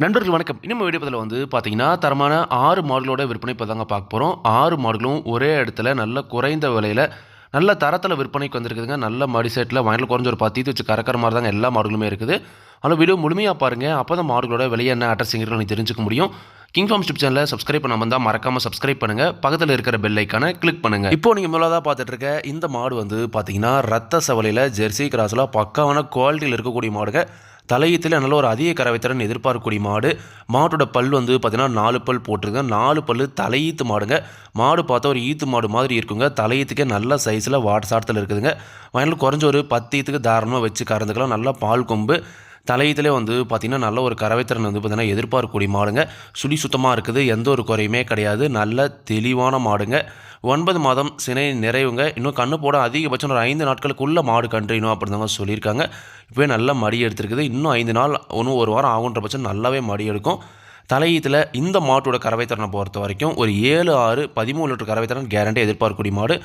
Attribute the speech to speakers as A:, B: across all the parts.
A: நண்பர்கள் வணக்கம். இன்னும் வீடியோ பதில் வந்து பார்த்தீங்கன்னா தரமான ஆறு மாடுகளோட விற்பனை இப்போ தாங்க பார்க்க போகிறோம் ஆறு மாடலும் ஒரே இடத்துல நல்ல குறைந்த விலையில் நல்ல தரத்தில் விற்பனைக்கு வந்திருக்குதுங்க. நல்ல மடி செட்டில் வயலில் குறைஞ்ச ஒரு பத்து வச்சு கறக்கிற மாதிரி தாங்க எல்லா மாடுகளுமே இருக்குது. ஆனால் வீடியோ முழுமையாக பாருங்கள் அப்போ தான் மாடுகளோட விலை என்ன அட்ரஸ்ங்கிறது நீங்கள் தெரிஞ்சுக்க முடியும். கிங் ஃபார்ம் ஸ்டிப் சேனலை சப்ஸ்கிரைப் பண்ணாமல் தான் மறக்காமல் சப்ஸ்கிரைப் பண்ணுங்கள் பக்கத்தில் இருக்கிற பெல் ஐக்கானை கிளிக் பண்ணுங்கள் இப்போ நீங்கள் முதலாக பார்த்துட்டு இருக்க இந்த மாடு வந்து பார்த்தீங்கன்னா ரத்த சவலையில் ஜெர்சி கிராஸில் பக்காவான குவாலிட்டியில் இருக்கக்கூடிய மாடுங்க. தலையத்தில் நல்ல ஒரு அதிக கறவைத்திறன் எதிர்பார்க்கக்கூடிய மாடு. மாட்டோட பல் வந்து பார்த்தீங்கன்னா நாலு பல் போட்டிருங்க நாலு பல் தலையீத்து மாடுங்க. மாடு பார்த்தா ஒரு ஈத்து மாடு மாதிரி இருக்குங்க. தலையீத்துக்கே நல்ல சைஸில் வாட்ஸாட்டத்தில் இருக்குதுங்க. வயலில் குறைஞ்ச ஒரு பத்து ஈத்துக்கு தாராளமாக வச்சு கறந்துக்கலாம். நல்லா பால் கொம்பு. தலையத்திலே வந்து பார்த்திங்கன்னா நல்ல ஒரு கரவைத்திறன் வந்து பார்த்திங்கன்னா எதிர்பார்க்கக்கூடிய மாடுங்க. சுழி சுத்தமாக இருக்குது எந்த ஒரு குறையுமே கிடையாது. நல்ல தெளிவான மாடுங்க. ஒன்பது மாதம் சினை நிறைவுங்க. இன்னும் கண்ணு போட அதிகபட்சம் ஒரு ஐந்து நாட்களுக்குள்ளே மாடு கன்றுணும் அப்படிதாங்க சொல்லியிருக்காங்க. இப்போவே நல்லா மடி எடுத்திருக்குது. இன்னும் ஐந்து நாள் ஒன்றும் ஒரு வாரம் ஆகுன்ற பட்சம் நல்லாவே மடி எடுக்கும். தலையீத்தில் இந்த மாட்டோட கறவைத்திறனை பொறுத்த வரைக்கும் ஒரு ஏழு ஆறு பதிமூணு லிட்டர் கறவைத்திறன் கேரண்டி எதிர்பார்க்கக்கூடிய மாடு.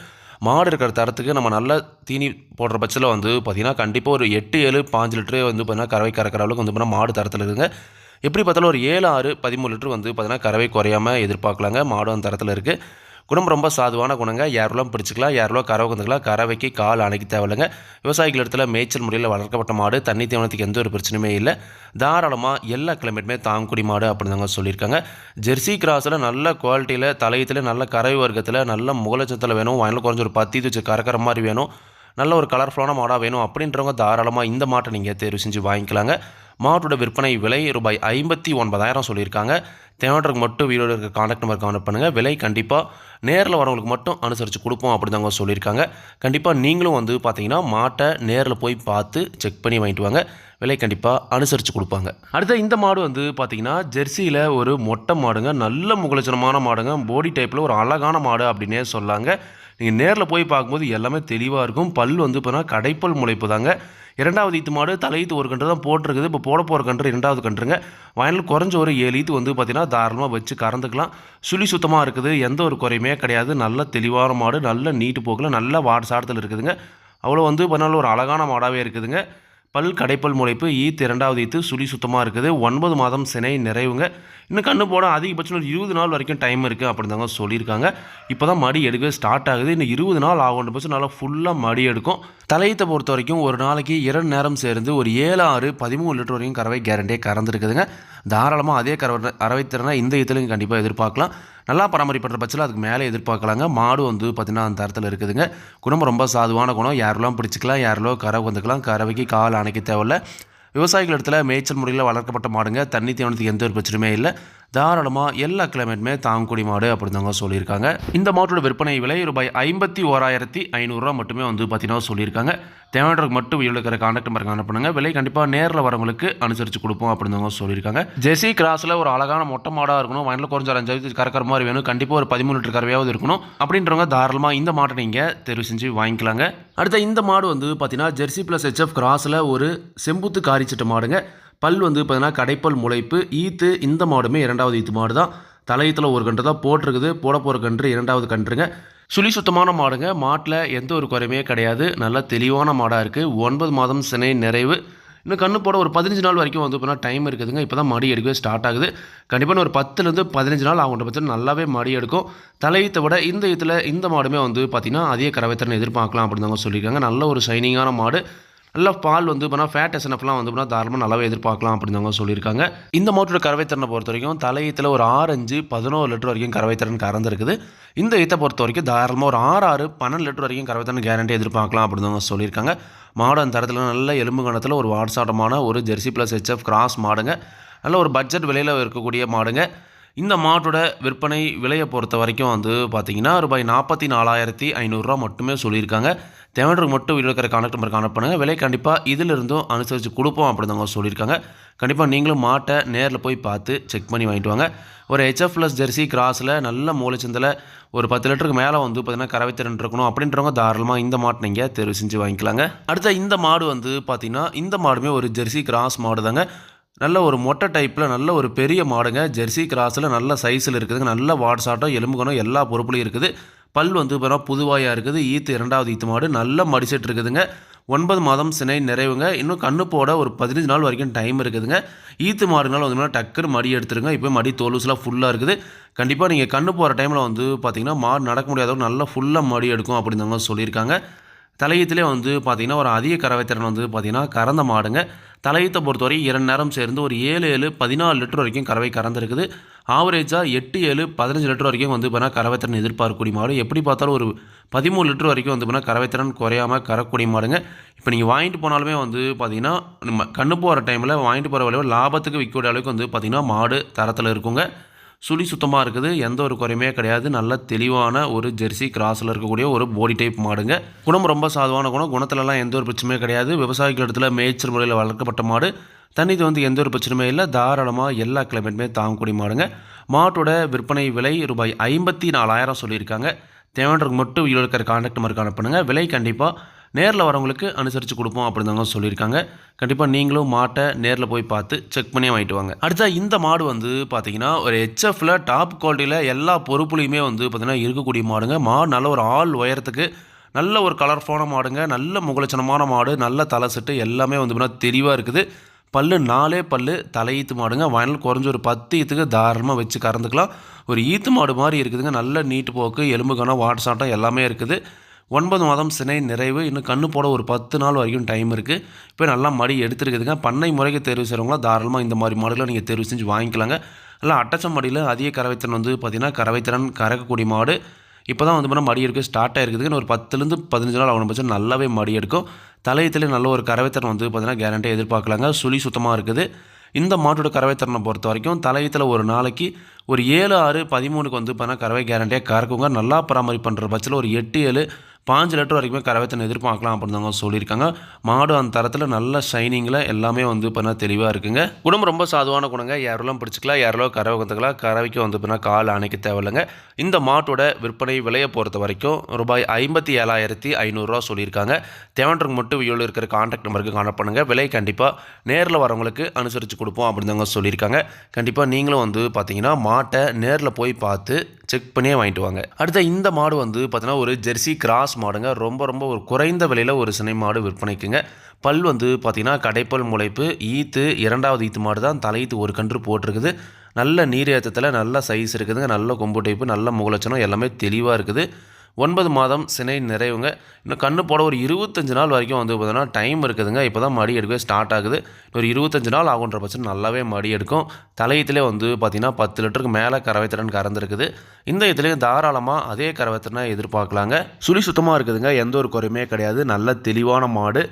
A: மாடு இருக்கிற தரத்துக்கு நம்ம நல்ல தீனி போடுற பட்சத்தில் வந்து பார்த்திங்கன்னா கண்டிப்பாக ஒரு எட்டு ஏழு பாஞ்சு லிட்டரு வந்து பார்த்திங்கன்னா கறவை கறக்கிற அளவுக்கு வந்து பார்த்தீங்கன்னா மாடு தரத்தில் இருக்குங்க. எப்படி பார்த்தாலும் ஒரு ஏழு ஆறு பதிமூணு லிட்டர் வந்து பார்த்திங்கன்னா கறவை குறையாமல் எதிர்பார்க்கலாங்க. மாடு அந்த தரத்தில் இருக்குது குணம் ரொம்ப சாதுவான குணங்க. யாரெல்லாம் பிடிச்சிக்கலாம் யாரெல்லாம் கரை உகந்துக்கலாம் கறவைக்கு கால் அணைக்க தேவையில்லைங்க. விவசாயிகள் இடத்துல மேய்ச்சல் முறையில் வளர்க்கப்பட்ட மாடு தண்ணி தீவனத்துக்கு எந்த ஒரு பிரச்சனையுமே இல்லை. தாராளமாக எல்லா கிளைமேட்டுமே தாங்குடி மாடு அப்படின்னு தாங்க சொல்லியிருக்காங்க. ஜெர்சி கிராஸில் நல்ல குவாலிட்டியில் தலையத்தில் நல்ல கறவை வர்க்கத்தில் நல்ல முகலச்சத்தில் வேணும். வயலில் குறைஞ்ச ஒரு பத்தி வச்சு கறக்கிற மாதிரி வேணும். நல்ல ஒரு கலர்ஃபுல்லான மாடாக வேணும். அப்படின்றவங்க தாராளமாக இந்த மாட்டை நீங்கள் தேர்வு செஞ்சு வாங்கிக்கலாங்க. மாட்டோட விற்பனை விலை ரூபாய் ஐம்பத்தி ஒன்பதாயிரம் சொல்லியிருக்காங்க. தேவைக்கு மட்டும் வீடியோ இருக்க காண்டாக்ட் நம்பர் கான்டாக்ட் பண்ணுங்கள் விலை கண்டிப்பாக நேரில் வரவங்களுக்கு மட்டும் அனுசரித்து கொடுப்போம் அப்படி தாங்க சொல்லியிருக்காங்க. கண்டிப்பாக நீங்களும் வந்து பார்த்தீங்கன்னா மாட்டை நேரில் போய் பார்த்து செக் பண்ணி வாங்கிட்டு வாங்க. விலை கண்டிப்பாக அனுசரித்து கொடுப்பாங்க. அடுத்த இந்த மாடு வந்து பார்த்திங்கன்னா ஜெர்சியில் ஒரு மொட்டை மாடுங்க. நல்ல முகலட்சணமான மாடுங்க. போடி டைப்பில் ஒரு அழகான மாடு அப்படின்னே சொல்லாங்க. நீங்கள் நேரில் போய் பார்க்கும்போது எல்லாமே தெளிவாக இருக்கும். பல் வந்து பார்த்தீங்கன்னா கடைப்பல் முளைப்பு தாங்க. இரண்டாவது ஈத்து மாடு தலையீத்து ஒரு கன்று தான் போட்டிருக்குது. இப்போ போட போகிற கன்று இரண்டாவது கன்றுங்க. வயலில் குறைஞ்ச ஒரு ஏழு ஈத்து வந்து பார்த்திங்கன்னா தாராளமாக வச்சு கறந்துக்கலாம். சுழி சுத்தமாக இருக்குது. எந்த ஒரு குறையுமே கிடையாது. நல்ல தெளிவான மாடு நல்ல நீட்டு போக்கில் நல்ல வாடு சாடத்தில் இருக்குதுங்க. அவ்வளோ வந்து பண்ணாலும் ஒரு அழகான மாடாகவே இருக்குதுங்க. பல் கடைப்பல் முளைப்பு ஈத்து இரண்டாவது ஈத்து சுழி சுத்தமாக இருக்குது. ஒன்பது மாதம் சினை நிறைவுங்க. இன்னும் கண்ணு போட அதிகபட்சம் ஒரு இருபது நாள் வரைக்கும் டைம் இருக்குது அப்படின்னு தாங்க சொல்லியிருக்காங்க. இப்போ தான் மடி எடுக்க ஸ்டார்ட் ஆகுது. இன்னும் இருபது நாள் ஆகும் பட்சம் நல்லா ஃபுல்லாக மடி எடுக்கும். தலையத்தை பொறுத்த வரைக்கும் ஒரு நாளைக்கு இரண்டு நேரம் சேர்ந்து ஒரு ஏழு ஆறு பதிமூணு லிட்டர் வரைக்கும் கறவை கேரண்டியே கறந்துருக்குதுங்க. தாராளமாக அதே கறவை கறவைத்திறனை இந்த இதுலையும் கண்டிப்பாக எதிர்பார்க்கலாம். நல்லா பராமரிப்படுற பட்சத்தில் அதுக்கு மேலே எதிர்பார்க்கலாங்க. மாடு வந்து பார்த்திங்கன்னா அந்த தரத்தில் இருக்குதுங்க. குணம் ரொம்ப சாதுவான குணம். யாரெல்லாம் பிடிச்சிக்கலாம் யாரெல்லாம் கறவை வந்துக்கலாம். கறவைக்கு கால் அணைக்க தேவையில்ல. விவசாயிகள் இடத்துல மேய்ச்சல் முறையில் வளர்க்கப்பட்ட மாடுங்க. தண்ணி தீவனத்துக்கு எந்த ஒரு பிரச்சனையுமே இல்லை. தாராளமாக எல்லா கிளைமேட்டுமே தாங்குடி மாடு அப்படிதாங்க சொல்லியிருக்காங்க. இந்த மாட்டோட விற்பனை விலை ரூபாய் ஐம்பத்தி ஓராயிரத்தி ஐநூறுரூவா மட்டுமே வந்து பார்த்தீங்கன்னா சொல்லியிருக்காங்க. தேவையானவருக்கு மட்டும் வீடியோ இருக்கிற கான்டாக்ட் நம்பருக்கு அனுப்புங்க விலை கண்டிப்பாக நேரில் வரவங்களுக்கு அனுசரித்து கொடுப்போம் அப்படிதாங்க சொல்லியிருக்காங்க. ஜெசி கிராஸில் ஒரு அழகான மொட்டை மாடாக இருக்கணும். வயலில் குறைஞ்ச ஒரு அஞ்சு கறக்கிற மாதிரி வேணும். கண்டிப்பாக ஒரு பதிமூணு லிட்டர் கறவையாவது இருக்கணும். அப்படின்றவங்க தாராளமாக இந்த மாட்டை நீங்கள் தெரிவு செஞ்சு வாங்கிக்கலாங்க. அடுத்த இந்த மாடு வந்து பார்த்தீங்கன்னா ஜெர்சி ப்ளஸ் ஹெச்எஃப் கிராஸில் ஒரு செம்புத்து காரிச்சிட்ட மாடுங்க. பல் வந்து பார்த்தீங்கன்னா கடைப்பல் முளைப்பு ஈத்து இந்த மாடுமே இரண்டாவது ஈத்து மாடு தான் தலையத்தில் ஒரு கன்று தான் போட்டிருக்குது. போட போகிற கன்று இரண்டாவது கன்றுங்க. சுழி சுத்தமான மாடுங்க. மாட்டில் எந்த ஒரு குறையுமே கிடையாது. நல்ல தெளிவான மாடாக இருக்குது ஒன்பது மாதம் சினை நிறைவு. இன்னும் கண்ணு போட ஒரு பதினஞ்சு நாள் வரைக்கும் வந்து இப்போ டைம் இருக்குதுங்க. இப்போ தான் மடி எடுக்கவே ஸ்டார்ட் ஆகுது. கண்டிப்பாக ஒரு பத்துலேருந்து பதினஞ்சு நாள் ஆகுன்ற பட்சம் நல்லாவே மடி எடுக்கும். தலையத்தை விட இந்த இதில் இந்த மாடுமே வந்து பார்த்திங்கன்னா அதிக கறவைத்திறன் எதிர்பார்க்கலாம் அப்படின்னு தாங்க சொல்லியிருக்காங்க. நல்ல ஒரு ஷைனிங்கான மாடு. நல்ல பால் வந்து பண்ணால் ஃபேட் எஸ்என்எஃப்லாம் வந்து பண்ணால் தாராளமாக நல்லாவே எதிர்பார்க்கலாம் அப்படின்னு சொல்லியிருக்காங்க. இந்த மாட்டோட கறவைத்திறனை பொறுத்த வரைக்கும் தலையத்தில் ஒரு ஆறஞ்சு பதினோரு லிட்டர் வரைக்கும் கறவைத்திறன் கறந்துருக்குது. இந்த ஈத்தை பொறுத்த வரைக்கும் தாராளமாக ஒரு ஆறு ஆறு பன்னெண்டு லிட்டர் வரைக்கும் கறவைத்திறன் கேரண்டி எதிர்பார்க்கலாம் அப்படின்னு சொல்லியிருக்காங்க. மாடு அந்த தரத்தில் நல்ல எலும்பு கணத்தில் ஒரு வாட்சாட்டமான ஒரு ஜெர்சி ப்ளஸ் ஹெச்எஃப் கிராஸ் மாடுங்க. நல்ல ஒரு பட்ஜெட் விலையில் இருக்கக்கூடிய மாடுங்க. இந்த மாட்டோட விற்பனை விலையை பொறுத்த வரைக்கும் வந்து பார்த்தீங்கன்னா ரூபாய் நாற்பத்தி நாலாயிரத்தி ஐநூறுரூவா மட்டுமே சொல்லியிருக்காங்க. தேவையானவருக்கு மட்டும் வீடியோ இருக்கிற கான்டாக்ட் நம்பர் கான்டாக்ட் பண்ணுங்கள் விலை கண்டிப்பாக இதிலிருந்தும் அனுசரித்து கொடுப்போம் அப்படின்னு சொல்லியிருக்காங்க. கண்டிப்பாக நீங்களும் மாட்டை நேரில் போய் பார்த்து செக் பண்ணி வாங்கிட்டு வாங்க. ஒரு ஹெச்எஃப் ப்ளஸ் ஜெர்சி கிராஸில் நல்ல மூலச்சந்தில் ஒரு பத்து லிட்டருக்கு மேலே வந்து பார்த்திங்கன்னா கறவை திறன் இருக்கணும் அப்படின்றவங்க தாராளமாக இந்த மாட்டை நீங்கள் தேர்வு செஞ்சு வாங்கிக்கலாங்க. அடுத்த இந்த மாடு வந்து பார்த்திங்கன்னா இந்த மாடுமே ஒரு ஜெர்சி கிராஸ் மாடு தாங்க நல்ல ஒரு மொட்டை டைப்பில் நல்ல ஒரு பெரிய மாடுங்க. ஜெர்சி கிராஸில் நல்ல சைஸில் இருக்குதுங்க நல்ல வாட்ஸாட்டம் எலும்புகணும் எல்லா பொறுப்புலையும் இருக்குது. பல் வந்து பார்த்தீங்கன்னா புதுவாயாக இருக்குது. ஈத்து இரண்டாவது ஈத்து மாடு. நல்ல மடி இருக்குதுங்க. ஒன்பது மாதம் சினை நிறைவுங்க. இன்னும் கண்ணு போட ஒரு பதினஞ்சு நாள் வரைக்கும் டைம் இருக்குதுங்க. ஈத்து மாடுனால வந்து டக்குன்னு மடி எடுத்துருங்க. இப்போ மடி தோலுசுலாம் ஃபுல்லாக இருக்குது. கண்டிப்பாக நீங்கள் கண்ணு போகிற டைமில் வந்து பார்த்திங்கன்னா மாடு நடக்க முடியாதவங்க நல்லா ஃபுல்லாக மடி எடுக்கும் அப்படின்னு சொல்லியிருக்காங்க. தலையீத்திலே வந்து பார்த்திங்கன்னா ஒரு அதிக கறவைத்திறன் வந்து பார்த்திங்கன்னா கறந்த மாடுங்க. தலையீத்தை பொறுத்தவரை இரண்டு நேரம் சேர்ந்து ஒரு ஏழு ஏழு பதினாலு லிட்டர் வரைக்கும் கறவை கறந்துருக்குது. ஆவரேஜாக எட்டு ஏழு பதினஞ்சு லிட்டர் வரைக்கும் வந்து பார்த்தீங்கன்னா கறவைத்திறன் எதிர்பார்க்கக்கூடிய மாடு. எப்படி பார்த்தாலும் ஒரு பதிமூணு லிட்டர் வரைக்கும் வந்து பார்த்தீங்கன்னா கறவைத்திறன் குறையாமல் கறக்கூடிய மாடுங்க. இப்போ நீங்கள் வாங்கிட்டு போனாலுமே வந்து பார்த்திங்கன்னா நம்ம கண்ணு போகிற டைமில் வாங்கிட்டு போகிற அளவு லாபத்துக்கு விற்கக்கூடிய அளவுக்கு வந்து பார்த்திங்கன்னா மாடு தரத்தில் இருக்குங்க. சுழி சுத்தமாக இருக்குது. எந்த ஒரு குறையுமே கிடையாது. நல்ல தெளிவான ஒரு ஜெர்சி கிராஸில் இருக்கக்கூடிய ஒரு போடி டைப் மாடுங்க. குணம் ரொம்ப சாதுவான குணம். குணத்துலலாம் எந்த ஒரு பிரச்சனையும் கிடையாது. விவசாயிகள் இடத்துல மேய்ச்சல் முறையில் வளர்க்கப்பட்ட மாடு. தண்ணிக்கு வந்து எந்த ஒரு பிரச்சனையுமே இல்லை. தாராளமாக எல்லா கிளைமேட்டுமே தாங்கக்கூடிய மாடுங்க. மாட்டோட விற்பனை விலை ரூபாய் ஐம்பத்தி நாலாயிரம் சொல்லியிருக்காங்க. தேவைன்றதுக்கு மட்டும் வீடியோ இருக்கிற கான்டாக்ட் நம்பருக்கு அனுப்புனுங்க. விலை கண்டிப்பாக நேரில் வரவங்களுக்கு அனுசரித்து கொடுப்போம் அப்படின்னு தாங்க சொல்லியிருக்காங்க. கண்டிப்பாக நீங்களும் மாட்டை நேரில் போய் பார்த்து செக் பண்ணி வாங்கிட்டு வாங்க. அடுத்த இந்த மாடு வந்து பார்த்தீங்கன்னா ஒரு ஹெச்எஃப்ல டாப் குவாலிட்டியில் எல்லா பொறுப்புலையுமே வந்து பார்த்திங்கன்னா இருக்கக்கூடிய மாடுங்க. மாடு நல்ல ஒரு ஆள் உயரத்துக்கு நல்ல ஒரு கலர்ஃபுல்லான மாடுங்க. நல்ல முகலட்சணமான மாடு நல்ல தலை செட்டு எல்லாமே வந்து பார்த்தீங்கன்னா தெளிவாக இருக்குது. பல்லு நாலே பல்லு தலையீத்து மாடுங்க. வயலில் குறைஞ்ச ஒரு பத்து ஈத்துக்கு தாராளமாக வச்சு கறந்துக்கலாம். ஒரு ஈத்து மாடு மாதிரி இருக்குதுங்க. நல்ல நீட்டு போக்கு எலும்பு கணம் சாட்டம் எல்லாமே இருக்குது. ஒன்பது மாதம் சினை நிறைவு இன்னும் கண்ணு போட ஒரு பத்து நாள் வரைக்கும் டைம் இருக்குது இப்போ நல்லா மடி எடுத்துருக்குதுங்க பண்ணை முறைக்கு தேர்வு செய்கிறவங்களாம் தாராளமாக இந்த மாதிரி மாடுகளை நீங்கள் தேர்வு செஞ்சு வாங்கிக்கலாங்க. இல்லை அட்டச்ச மடியில் அதிக கறவைத்திறன் வந்து பார்த்திங்கன்னா கறவைத்திறன் கறக்கக்கூடிய மாடு. இப்போ தான் வந்து மடி எடுக்க ஸ்டார்ட் ஆகிருக்குதுன்னு ஒரு பத்துலேருந்து பதினஞ்சு நாள் ஆகணும் பட்சம் நல்லாவே மடி எடுக்கும். தலையத்தில் நல்ல ஒரு கறவைத்திறன் வந்து பார்த்திங்கன்னா கேரண்டியாக எதிர்பார்க்கலாங்க. சுழி சுத்தமாக இருக்குது. இந்த மாட்டோட கறவைத்திறனை பொறுத்த வரைக்கும் தலையத்தில் ஒரு நாளைக்கு ஒரு ஏழு ஆறு பதிமூணுக்கு வந்து பார்த்தீங்கன்னா கறவை கேரண்டியாக கறக்குங்க நல்லா பராமரிப்பு பண்ணுற பட்சத்தில் ஒரு எட்டு ஏழு பாஞ்சு லிட்டர் வரைக்குமே கறவைத்தனை எதிர்பார்க்கலாம் அப்படின்னு சொல்லியிருக்காங்க. மாடு அந்த தரத்தில் நல்ல ஷைனிங்கில் எல்லாமே வந்து இப்போ தெளிவாக இருக்குங்க. குணம் ரொம்ப சாதுவான குணங்க. யாரெல்லாம் பிடிச்சிக்கலாம் யாரெல்லாம் கறவை கற்றுக்கலாம் கறவைக்கு வந்து பண்ணால் கால் அணைக்க தேவையில்லைங்க. இந்த மாட்டோட விற்பனை விலையை பொறுத்த வரைக்கும் ரூபாய் ஐம்பத்தி ஏழாயிரத்தி ஐநூறுரூவா சொல்லியிருக்காங்க. தேவன்றக்கு மட்டும் வியூவில் இருக்கிற கான்டாக்ட் நம்பருக்கு கான்டாக்ட் பண்ணுங்கள் விலை கண்டிப்பாக நேரில் வரவங்களுக்கு அனுசரித்து கொடுப்போம் அப்படின்னு சொல்லியிருக்காங்க. கண்டிப்பாக நீங்களும் வந்து பார்த்தீங்கன்னா மாட்டை நேரில் போய் பார்த்து செக் பண்ணியே வாங்கிட்டு வாங்க. அடுத்த இந்த மாடு வந்து பார்த்தீங்கன்னா ஒரு ஜெர்சி கிராஸ் மாடுங்க. ரொம்ப ரொம்ப ஒரு குறைந்த விலையில் ஒரு சினை மாடு விற்பனைக்குங்க. பல் வந்து பார்த்திங்கன்னா கடைப்பல் முளைப்பு ஈத்து இரண்டாவது ஈத்து மாடு தான் தலையீத்து ஒரு கன்று போட்டிருக்குது. நல்ல நீர் ஏற்றத்தில் நல்ல சைஸ் இருக்குதுங்க. நல்ல கொம்பு டைப்பு நல்ல முகலட்சணம் எல்லாமே தெளிவாக இருக்குது. ஒன்பது மாதம் சினை நிறைவுங்க. இன்னும் கண்ணு போட ஒரு இருபத்தஞ்சு நாள் வரைக்கும் வந்து பார்த்தீங்கன்னா டைம் இருக்குதுங்க. இப்போ தான் மடி எடுக்கவே ஸ்டார்ட் ஆகுது. ஒரு இருபத்தஞ்சு நாள் ஆகுன்ற பட்சம் நல்லாவே மடி எடுக்கும். தலையத்திலே வந்து பார்த்திங்கன்னா பத்து லிட்டருக்கு மேலே கறவைத்திறன் கறந்துருக்குது. இந்த இதுலேயும் தாராளமாக அதே கறவைத்திறனை எதிர்பார்க்கலாங்க. சுழி சுத்தமாக இருக்குதுங்க. எந்த ஒரு குறையுமே கிடையாது. நல்ல தெளிவான மாடு.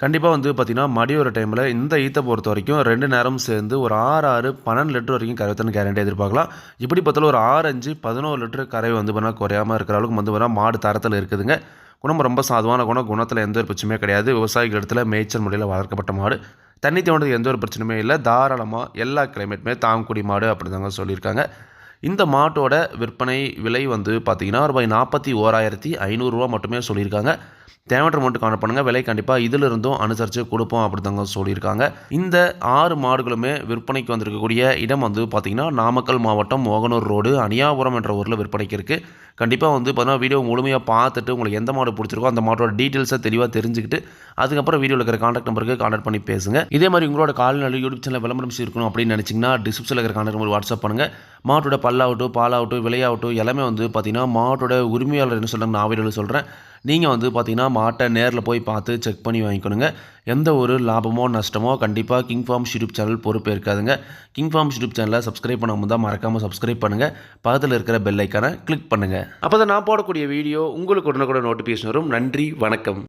A: கண்டிப்பாக வந்து பார்த்திங்கன்னா மடியோர டைமில் இந்த ஈத்தை பொறுத்த வரைக்கும் ரெண்டு நேரம் சேர்ந்து ஒரு ஆறு ஆறு பன்னெண்டு லிட்டர் வரைக்கும் கரைவத்தன் கேரண்டி எதிர்பார்க்கலாம். இப்படி பார்த்தாலும் ஒரு ஆறு அஞ்சு பதினோரு லிட்டர் கரை வந்து பண்ணால் குறையாமல் இருக்கிற அளவுக்கு வந்து பண்ணால் மாடு தரத்தில் இருக்குதுங்க. குணம் ரொம்ப சாதுவான குணம் குணத்தில் எந்த ஒரு பிரச்சனையுமே கிடையாது. விவசாயிகள் இடத்துல மேய்ச்சல் முறையில் வளர்க்கப்பட்ட மாடு. தண்ணி தோண்டது எந்த ஒரு பிரச்சனையுமே இல்லை. தாராளமாக எல்லா கிளைமேட்டுமே தாங்கக்கூடிய மாடு அப்படி தாங்க சொல்லியிருக்காங்க. இந்த மாட்டோட விற்பனை விலை வந்து பார்த்திங்கன்னா ரூபாய் நாற்பத்தி ஓராயிரத்தி ஐநூறுரூவா மட்டுமே சொல்லியிருக்காங்க. தேவையற்ற மட்டும் காண பண்ணுங்கள் விலை கண்டிப்பாக இதிலிருந்தும் அனுசரித்து கொடுப்போம் அப்படிதாங்க சொல்லியிருக்காங்க. இந்த ஆறு மாடுகளுமே விற்பனைக்கு வந்திருக்கக்கூடிய இடம் வந்து பார்த்திங்கன்னா நாமக்கல் மாவட்டம் மோகனூர் ரோடு அனியாபுரம் என்ற ஊரில் விற்பனைக்கு இருக்குது கண்டிப்பாக வந்து பார்த்தீங்கன்னா வீடியோ முழுமையாக பார்த்துட்டு உங்களுக்கு எந்த மாடு பிடிச்சிருக்கோ அந்த மாட்டோட டீட்டெயில்ஸை தெளிவாக தெரிஞ்சுக்கிட்டு அதுக்கப்புறம் வீடியோவில் இருக்கிற காண்டாக்ட் நம்பருக்கு காண்டாக்ட் பண்ணி பேசுங்க. இதே மாதிரி உங்களோட கால்நடை யூடியூப் சேனல் விளம்பரம் இருக்கணும் அப்படின்னு நினச்சிங்கன்னா டிஸ்கிரிப்ஷனில் இருக்கிற காண்டாக்ட் நம்பர் வாட்ஸ்அப் பண்ணுங்கள் மாட்டோட பல்லாகட்டும் பாலாகட்டும் விலையாகட்டும் எல்லாமே வந்து பார்த்திங்கன்னா மாட்டோட உரிமையாளர் என்ன சொல்கிறாங்க நான் வீடியோவில் சொல்கிறேன் நீங்கள் வந்து பார்த்தீங்கன்னா மாட்டை நேரில் போய் பார்த்து செக் பண்ணி வாங்கிக்கணுங்க. எந்த ஒரு லாபமோ நஷ்டமோ கண்டிப்பாக கிங் ஃபார்ம் யூடியூப் சேனல் பொறுப்பே இருக்காதுங்க. கிங் ஃபார்ம் யூடியூப் சேனலை சப்ஸ்கிரைப் பண்ணாமல் தான் மறக்காமல் சப்ஸ்கிரைப் பண்ணுங்கள் பக்கத்தில் இருக்கிற பெல் ஐக்கானை கிளிக் பண்ணுங்கள் அப்போ தான் நான் போடக்கூடிய வீடியோ உங்களுக்கு உடனுக்குடன் நோட்டிஃபிகேஷன் வரும். நன்றி வணக்கம்.